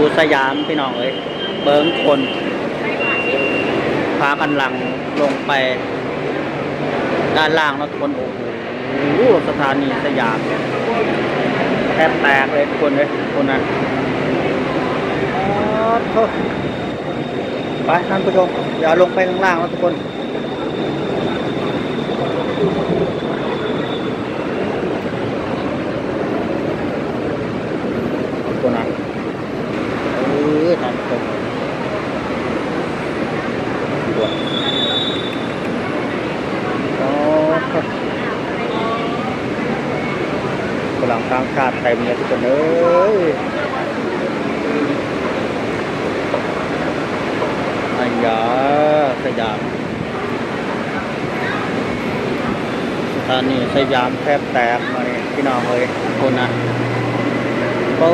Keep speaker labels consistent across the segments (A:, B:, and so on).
A: อยู่สยามพี่น้องเอ้ยเบิ้งคนพากันหลังลงไป ด้านล่างแล้วทุกคนโอ้โหสถานีสยามแทบแตกเลยทุกคนเลยคนนั้นไปท่านผู้ชมอย่าลงไปข้างล่างแล้วทุกคน ตัวนั้นเออทำตรงตัวอ๋อครับกำลังทาเติไทยมันทุกคนเอ้ยอันยาสยามสถานีสยามแทบแตกมาเนี่ยพี่น้องเอ้ยคนนะปู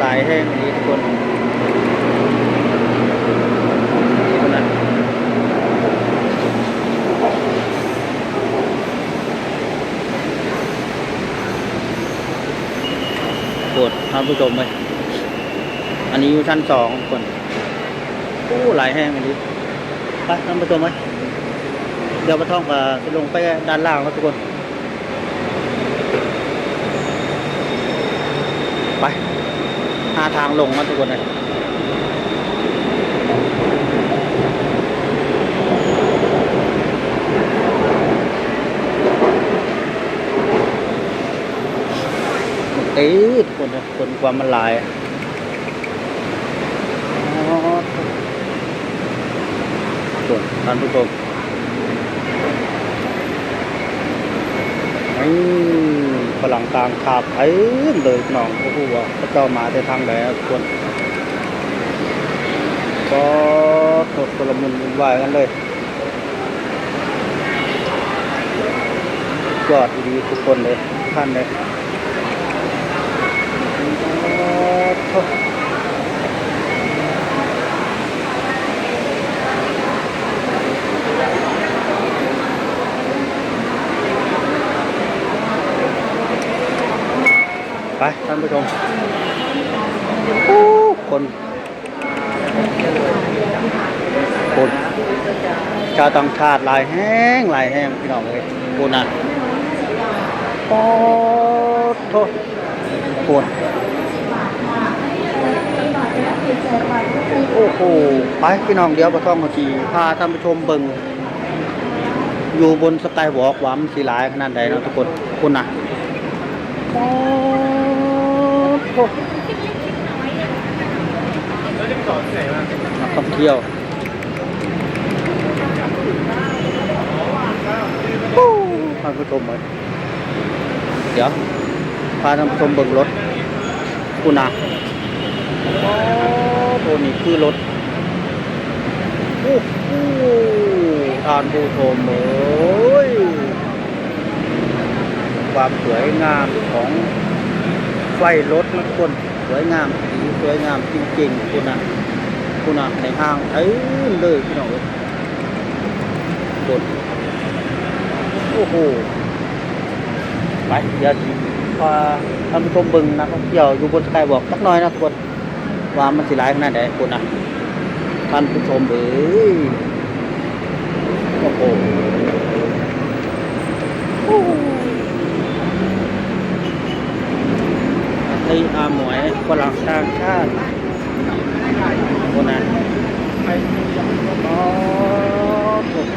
A: หลายแห่งนี้ทุกคนนั้น ปวดท่าผู้ชมเลยอันนี้อยู่ชั้นสองคนโอ้หลายแห้งอันนี้ไปท่านผู้ชมไหมเดี๋ยวมาท่องกับจะลงไปด้านล่างแล้วทุกคน ไปหาทางลงมาทุกคนเลย เอ้ยทุกคนคนความมันหลายอ๋อส่วนท่านผู้ชมนี่ฝรั่งกลางขาบไอ้เลยน้องโอ้โหว่าพระเจ้ามาแต่ทางไหนอะคนก็สดกระมุนวุ่นวายกันเลยยอดดีทุกคนเลยท่านเลยโอ้โหไป ท่านผู้ชมโอ้คนคนชาวต่างชาติหลายแห้งหลายแห้งพี่น้องเลยคูนะโอ้โทษปวดโอ้โห ไปพี่น้องเดี๋ยวประท่องเขาทีพาท่านผู้ชมเบิ่งอยู่บนสกายวอล์กว่ามันสีหลายขนาดใดเนาะทุกคนคุณนะ โอ้โหนักท่องเที่ยวโอ้ท่าผู้ชมเลยเดี๋ยวพาท่านผู้ชมเบิ่งรถคุณนะโอ้ตัวนี้คือรถโอ้โหท่านผู้ชมเอ้ยความสวยงามของ ไฟรถนะทุกคนสวยงามสีสวยงามจริงๆคุณนะคุณนะในห้างเอ้ยเลยพี่น้องเอ้ยกดโอ้โหไปเดี๋ยวพาท่านผู้ชมบึงนักท่องเที่ยวอยู่บนสกายบอกสักหน่อยนะทุกคนว่ามันสิหลายขนาดไหนคุณนะท่านผู้ชมเอ้ยโอ้โห โอ้โหไอ้อาหมวยฝรั่งต่างชาติคนนั้นอ๋อผม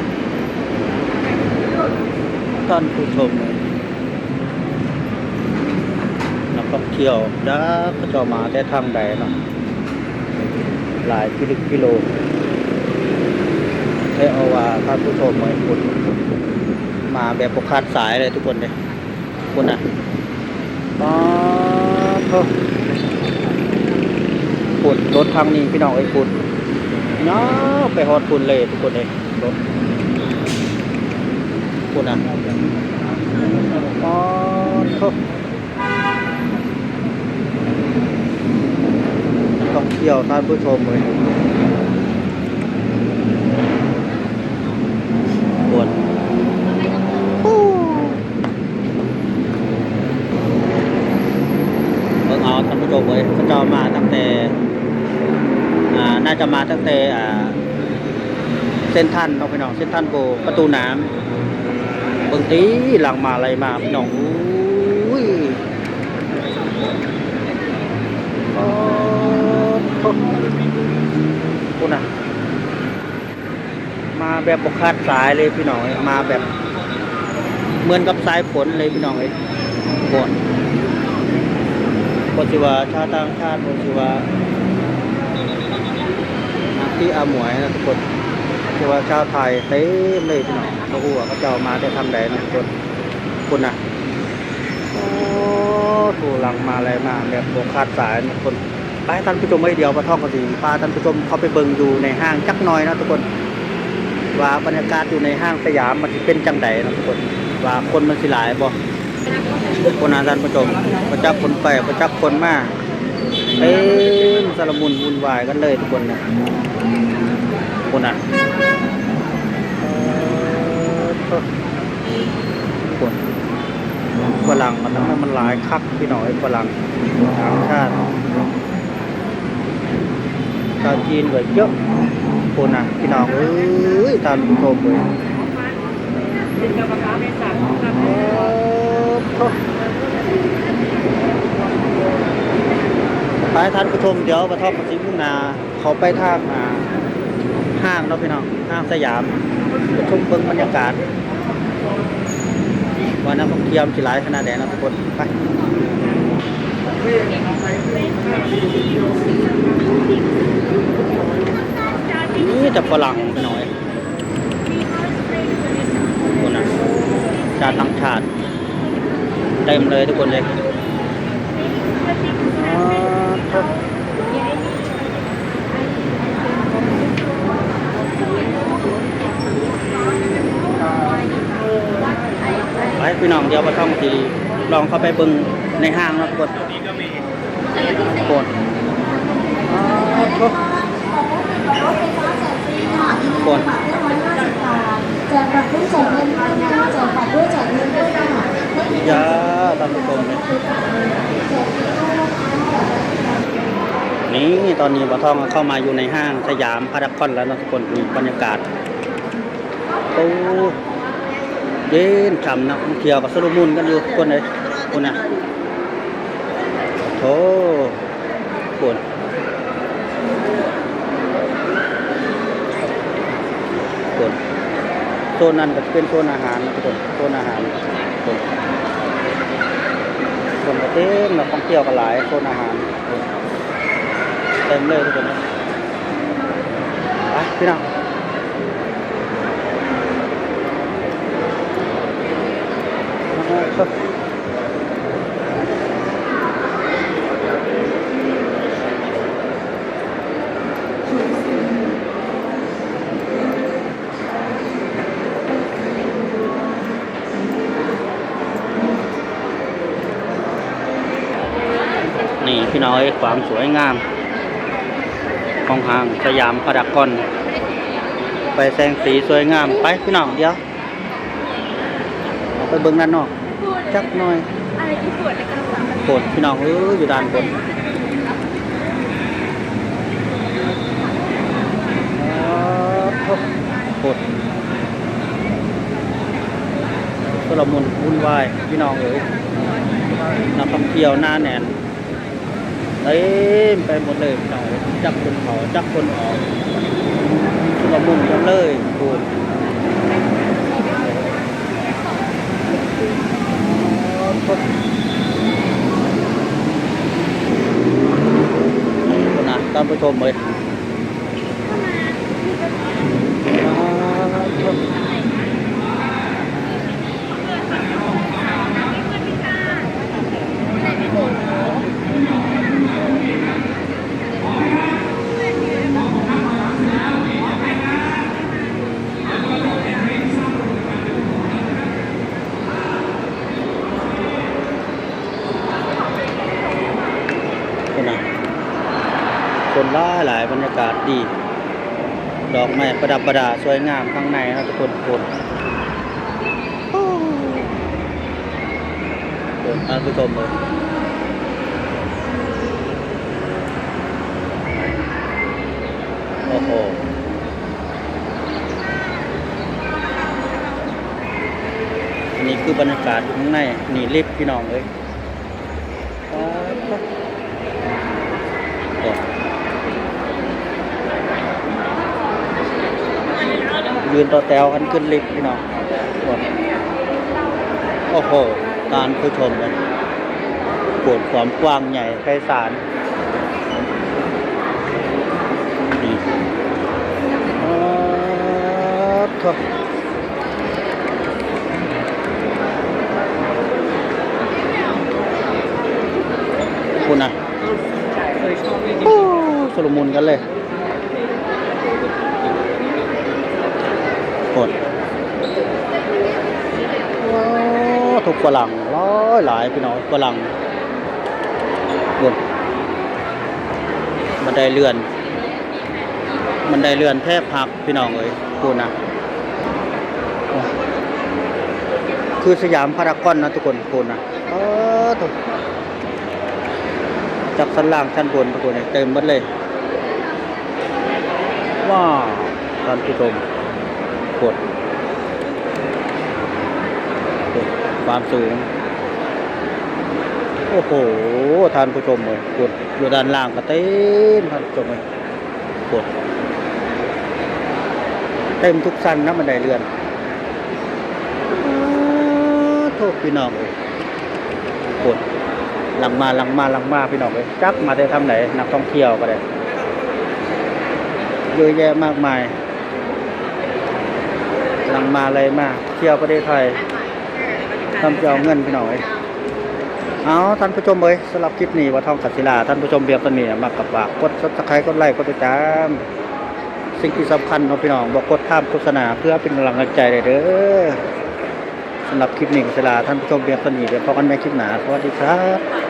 A: ท่านผู้ชมนักท่องเที่ยวจ้าก็จะมาได้ทางใดเนาะหลายกิโลกิโลให้เอาว่าท่านผู้ชมเหมือนคุณมาแบบปกคาดสายเลยทุกคนเลยคุณนะอ๋อ ปุ่นรถทางนี้พี่น้องไอ้ปุ่นเนาะไปฮอดปุ่นเลยทุกคนเลยรถปุ่นอะอ๋อทษต้องเที่ยวท่านผู้ชมเลยปุ่นฮู้ เบิ่งเลยเขาจะมาตั้งแต่น่าจะมาตั้งแต่เส้นทันเนาะพี่น้องเส้นทันโบประตูน้ำเบิ่งตีหลังมาอะไรมาพี่น้องคุณน่ะมาแบบบกคาดสายเลยพี่น้องมาแบบเหมือนกับสายฝนเลยพี่น้องเลยฝน คนที่ว่าชาต่างชาติคนที่ว่าที่อาหมวยนะทุกคนที่ว่าชาวไทยเต็มเลยพี่น้องเขาหัวเขาเจ้ามาได้ทำแดนทุกคนคุณนะโอ้ถูหลังมาอะไรมาแบบบกคาดสายทุกคนไปท่านผู้ชมไม่เดียวมาท่องกันดีพาท่านผู้ชมเขาไปเบิ่งอยู่ในห้างจักน้อยนะทุกคน ว่าบรรยากาศอยู่ในห้างสยามมันเป็นจังไดนะทุกคน ว่าคนมันสิหลายบ่ คนอาท่านผู้ชมประจักษ์คนไปประจักษ์คนมากเต็มสารมุนวุ่นวายกันเลยทุกคนเนี่ยคนอะคนฝรั่งมันทำให้มันหลายคักพี่น้อยฝรั่งต่างชาติชาวจีนก็เยอะคนอะพี่น้องเอ้ยท่านผู้ชมเลย ไปท่านผู้ชมเดี๋ยวประทอบกับสิมุ่งนา เขาไปทางอ่าห้างเนาะพี่น้องห้างสยามไปชมเบิ่งบรรยากาศว่านักท่องเที่ยวสิหลายขนาดไหนนะทุกคนไปนี่จะฝรั่งหน่อยคนนะชาติต่างชาติ เต็มเลยทุกคนเลยไปพี่น้องเดียวมาท่องทีลองเข้าไปเบิ่งในห้างนะทุกคนกดกด
B: แจกบัตรด้วยแจกเงินด้วยนะคะแจกบัตรด้วยแจกเงินด้วยค่ะ
A: ยา ตามผู้ชมเลยนี่ตอนนี้บะทองเข้ามาอยู่ในห้างสยามพารากอนแล้วนะทุกคนมีบรรยากาศโอ้เย็นฉ่ำนะเที่ยวกับสรุมุนกันอยู่ทุกคนเลยคนน่ะโอ้คนคนโซนนั้นก็เป็นโซนอาหารนะทุกคนโซนอาหารคน คนก็เต็มนักท่องเที่ยวก็หลายโซนอาหารเต็มเลยทุกคนไปพี่น้องครับ น้อยความสวยงาม ของห้างสยามพารากอน ไปแสงสีสวยงามไปพี่น้องเดี๋ยวไปเบิ่งด้านนอกจักหน่อย
B: ปวด
A: พี่น้องเอออยู่ด้านบนโกดก็ละมุนวุ่นวายพี่น้องเอ๋ยนักท่องเที่ยวหน้าแน่น เต็มไปหมดเลยพี่น้องเอ๋ยจักคนเขาจักคนออกชุลมุนกันเลยคุณคนนะท่านผู้ชมเลย หลายบรรยากาศดี ดอกไม้ประดับประดาสวยงามข้างในนะทุกคนคนเดินท่านผู้ชมเลยโอ้โหนี่คือบรรยากาศข้างในนี่ลิฟต์พี่น้องเลย ยืนต่อแถวกันขึ้นลิฟต์พี่น้องโอ้โหการผู้ชมเลยปวดความกว้างใหญ่ไพศาลนี่อ๋อโถ่คุณนะโอ้สลุมุนกันเลยกดโอ้ ถูกฝรั่งร้อยหลายพี่น้องฝรั่งกดบันไดเลื่อนบันไดเลื่อนแทบหักพี่น้องเอ้ยคุณนะคือสยามพารากอนนะทุกคนคุณนะเออถูกจากชั้นล่างชั้นบนทุกคนเนี่ยเต็มหมดเลยว้าวท่านผู้ชมกดกด ความสูง โอ้โหท่านผู้ชมเลยกดอยู่ด้านล่างก็เต็มท่านผู้ชมเลยกดเต็มทุกชั้นนะบันไดเลื่อนโทษพี่น้องเลยกดหลังมาหลังมาหลังมาพี่น้องเลยจักมาได้ทำไหนนักท่องเที่ยวก็ได้เยอะแยะมากมายหลังมาอะไรมาเที่ยวประเทศไทย ทำจะเอาเงินพี่น้องเลยเอาท่านผู้ชมเลยสำหรับคลิปนี้ว่าท่องกัศิลาท่านผู้ชมเบียร์ตนนี้มากับปากกดซับสไครต์กดไลค์กดติดตามสิ่งที่สำคัญเอาะพี่น้องบอกกดข้ามโฆษณาเพื่อเป็นกำลังใจเลยเด้อสำหรับคลิปนี้ศิลาท่านผู้ชมเบียร์ตนนี้เดี๋ยวพบกันใหม่คลิปหน้าสวัสดีครับ